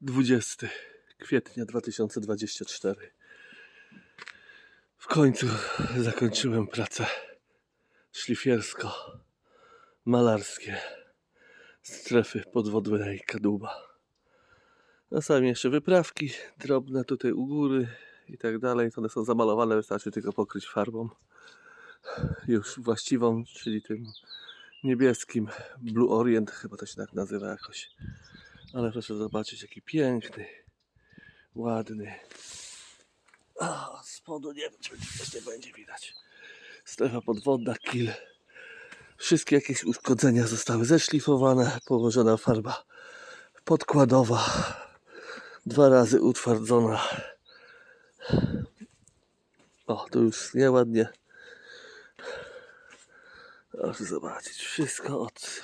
20 kwietnia 2024. W końcu zakończyłem pracę szlifiersko-malarskie strefy podwodnej Kadłuba. Czasami jeszcze wyprawki drobne tutaj u góry i tak dalej. To one są zamalowane, wystarczy tylko pokryć farbą już właściwą, czyli tym niebieskim Blue Orient, chyba to się tak nazywa jakoś. Ale proszę zobaczyć, jaki piękny, ładny. A, od spodu nie wiem, czy też nie będzie widać. Strefa podwodna, kil. Wszystkie jakieś uszkodzenia zostały zeszlifowane, położona farba podkładowa, dwa razy utwardzona. O, tu już nieładnie. Proszę zobaczyć, wszystko od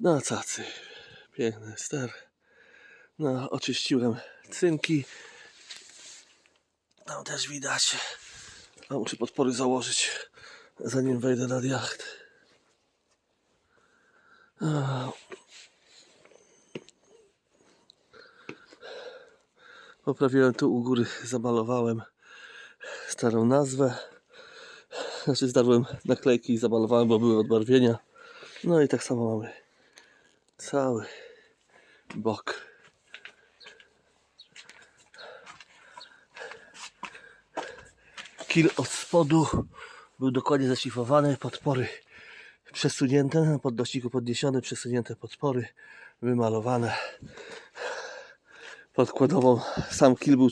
na cacy. Piękny ster. No, oczyściłem cynki. Tam też widać. A muszę podpory założyć, zanim wejdę nad jacht. A. Poprawiłem tu u góry, zamalowałem starą nazwę. Znaczy zdarłem naklejki i zamalowałem, bo były odbarwienia. No i tak samo mamy cały bok. Kil od spodu był dokładnie zaszlifowany, podpory przesunięte, na podnośniku podniesiony, przesunięte podpory, wymalowane. Podkładową sam kil był